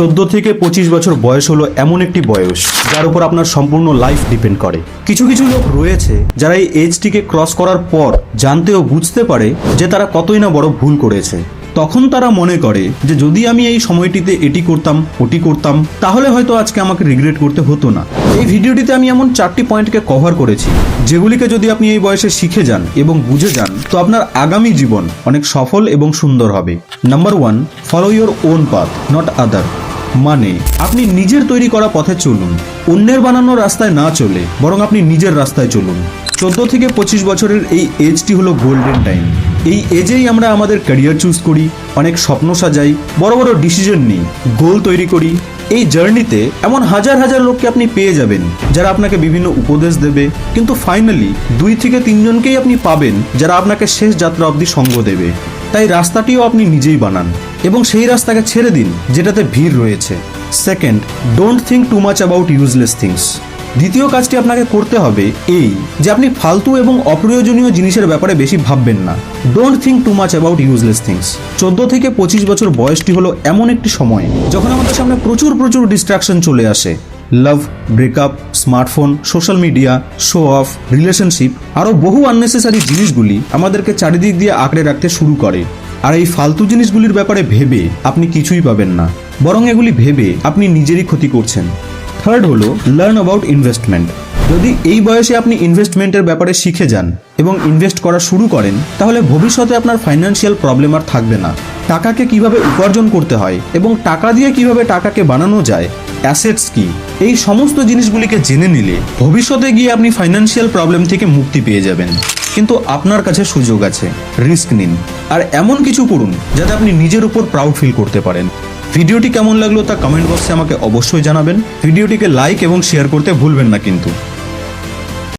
চোদ্দ থেকে পঁচিশ বছর বয়স হলো এমন একটি বয়স, যার উপর আপনার সম্পূর্ণ লাইফ ডিপেন্ড করে। কিছু কিছু লোক রয়েছে যারা এই এজটিকে ক্রস করার পর জানতে ও বুঝতে পারে যে তারা কতই না বড় ভুল করেছে। তখন তারা মনে করে যে যদি আমি এই সময়টিতে এটি করতাম, ওটি করতাম, তাহলে হয়তো আজকে আমাকে রিগ্রেট করতে হতো না। এই ভিডিওটিতে আমি এমন চারটি পয়েন্টকে কভার করেছি, যেগুলিকে যদি আপনি এই বয়সে শিখে যান এবং বুঝে যান, তো আপনার আগামী জীবন অনেক সফল এবং সুন্দর হবে। Number one follow your own path not other মানে আপনি নিজের তৈরি করা পথে চলুন। অন্যের বানানো রাস্তায় না চলে, বরং আপনি নিজের রাস্তায় চলুন। চোদ্দ থেকে পঁচিশ বছরের এই এজটি হলো গোল্ডেন টাইম এই এজেই আমরা আমাদের ক্যারিয়ার চুজ করি, অনেক স্বপ্ন সাজাই, বড় বড় ডিসিশন নিই গোল তৈরি করি এই জার্নিতে এমন হাজার হাজার লোককে আপনি পেয়ে যাবেন, যারা আপনাকে বিভিন্ন উপদেশ দেবে, কিন্তু ফাইনালি দুই থেকে তিনজনকেই আপনি পাবেন, যারা আপনাকে শেষ যাত্রা অবধি সঙ্গ দেবে। তাই রাস্তাটিও আপনি নিজেই বানান এবং সেই রাস্তাকে ছেড়ে দিন, যেটাতে ভিড় রয়েছে। Second don't think too much about useless things দ্বিতীয় কাজটি আপনাকে করতে হবে এই, যে আপনি ফালতু এবং অপ্রয়োজনীয় জিনিসের ব্যাপারে বেশি ভাববেন না। Don't think too much about useless things চোদ্দ থেকে পঁচিশ বছর বয়সটি হলো এমন একটি সময়, যখন আমাদের সামনে প্রচুর প্রচুর ডিস্ট্রাকশন চলে আসে। Love breakup smartphone social media show off relationship আরও বহু আননেসেসারি জিনিসগুলি আমাদেরকে চারিদিক দিয়ে আঁকড়ে রাখতে শুরু করে। আর এই ফালতু জিনিসগুলির ব্যাপারে ভেবে আপনি কিছুই পাবেন না। বরং এগুলি ভেবে আপনি নিজেরই ক্ষতি করছেন। থার্ড হলো লার্ন অ্যাবাউট ইনভেস্টমেন্ট যদি এই বয়সে আপনি ইনভেস্টমেন্টের ব্যাপারে শিখে যান এবং ইনভেস্ট করা শুরু করেন, তাহলে ভবিষ্যতে আপনার ফাইন্যান্সিয়াল প্রবলেম আর থাকবে না। টাকাকে কীভাবে উপার্জন করতে হয় এবং টাকা দিয়ে কীভাবে টাকাকে বানানো যায় অ্যাসেটস কি, এই সমস্ত জিনিসগুলিকে জেনে নিলে ভবিষ্যতে গিয়ে আপনি ফাইন্যান্সিয়াল প্রবলেম থেকে মুক্তি পেয়ে যাবেন। কিন্তু আপনার কাছে সুযোগ আছে রিস্ক নিন। আর এমন কিছু করুন যাতে আপনি নিজের উপর প্রাউড ফিল করতে পারেন। ভিডিওটি কেমন লাগল তা কমেন্ট বক্সে আমাকে অবশ্যই জানাবেন। ভিডিওটিকে লাইক এবং শেয়ার করতে ভুলবেন না কিন্তু।